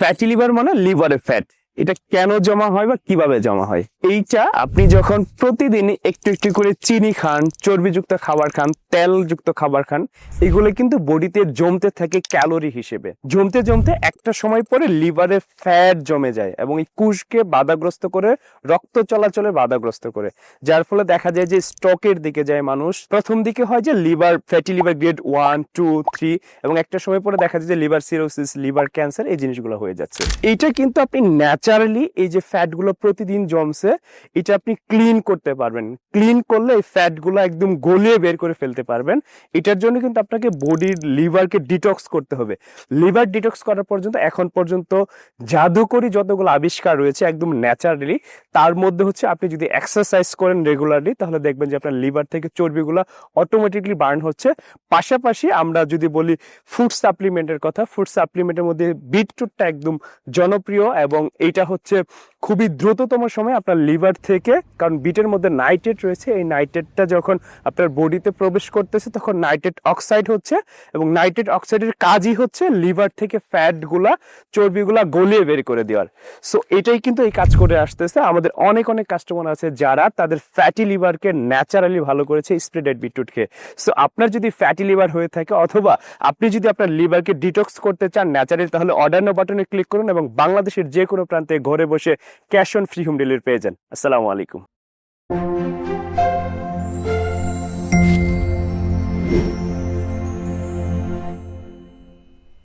Fatty liver মানে লিভারে fat এটা কেন জমা হয় বা কীভাবে জমা হয়? এইটা আপনি যখন প্রতিদিন একটু একটু করে চিনি খান, চর্বিযুক্ত খাবার খান, তেলযুক্ত খাবার খান, এগুলো কিন্তু বডিতে জমতে থাকে ক্যালোরি হিসেবে। জমতে জমতে একটা সময় পরে লিভারে ফ্যাট জমে যায় এবং এই কুশকে বাধাগ্রস্ত করে, রক্ত চলাচলে বাধাগ্রস্ত করে। যার ফলে দেখা যায় যে স্টকের দিকে যায় মানুষ। প্রথম দিকে হয় যে liver, fatty liver grade one, two, three এবং একটা সময় পরে দেখা যায় যে লিভার সিরোসিস, লিভার ক্যান্সার এই জিনিসগুলো হয়ে যাচ্ছে। এইটা কিন্তু আপনি ন্যাচারালি এই যে ফ্যাটগুলো প্রতিদিন জমছে, এটা আপনি ক্লিন করতে পারবেন। ক্লিন করলে এই ফ্যাটগুলো একদম গলিয়ে বের করে ফেলতে পারবেন। এটার জন্য কিন্তু আপনাকে বডির লিভারকে ডিটক্স করতে হবে। লিভার ডিটক্স করার পর্যন্ত, এখন পর্যন্ত জাদুকরি যতগুলো আবিষ্কার রয়েছে একদম ন্যাচারালি তার মধ্যে হচ্ছে আপনি যদি এক্সারসাইজ করেন রেগুলারলি তাহলে দেখবেন যে আপনার লিভার থেকে চর্বিগুলো অটোমেটিকলি বার্ন হচ্ছে। পাশাপাশি আমরা যদি বলি ফুড সাপ্লিমেন্টের কথা ফুড সাপ্লিমেন্টের মধ্যে বিটরুটটা একদম জনপ্রিয় এবং এইটা হচ্ছে খুবই দ্রুততম সময় আপনার লিভার থেকে কারণ বিটের মধ্যে নাইট্রেট রয়েছে। এই নাইট্রেটটা যখন আপনার বডিতে প্রবেশ করতেছে, তখন নাইট্রেট অক্সাইড হচ্ছে এবং নাইট্রেট অক্সাইডের কাজই হচ্ছে লিভার থেকে ফ্যাটগুলা, চর্বিগুলা গলিয়ে বের করে দেওয়ার। সো এটাই কিন্তু এই কাজ করে আসতেছে। আমাদের অনেক অনেক কাস্টমার আছে যারা তাদের ফ্যাটি লিভারকে ন্যাচারালি ভালো করেছে স্প্রেডেড বিটরুট খেয়ে। সো আপনার যদি ফ্যাটি লিভার হয়ে থাকে অথবা আপনি যদি আপনার লিভারকে ডিটক্স করতে চান ন্যাচারালি তাহলে অর্ডার নো বাটনে ক্লিক করুন এবং বাংলাদেশের যে কোনো প্রান্তে ঘরে বসে cash on free home delivery পেয়ে যান। আসসালামু আলাইকুম। Música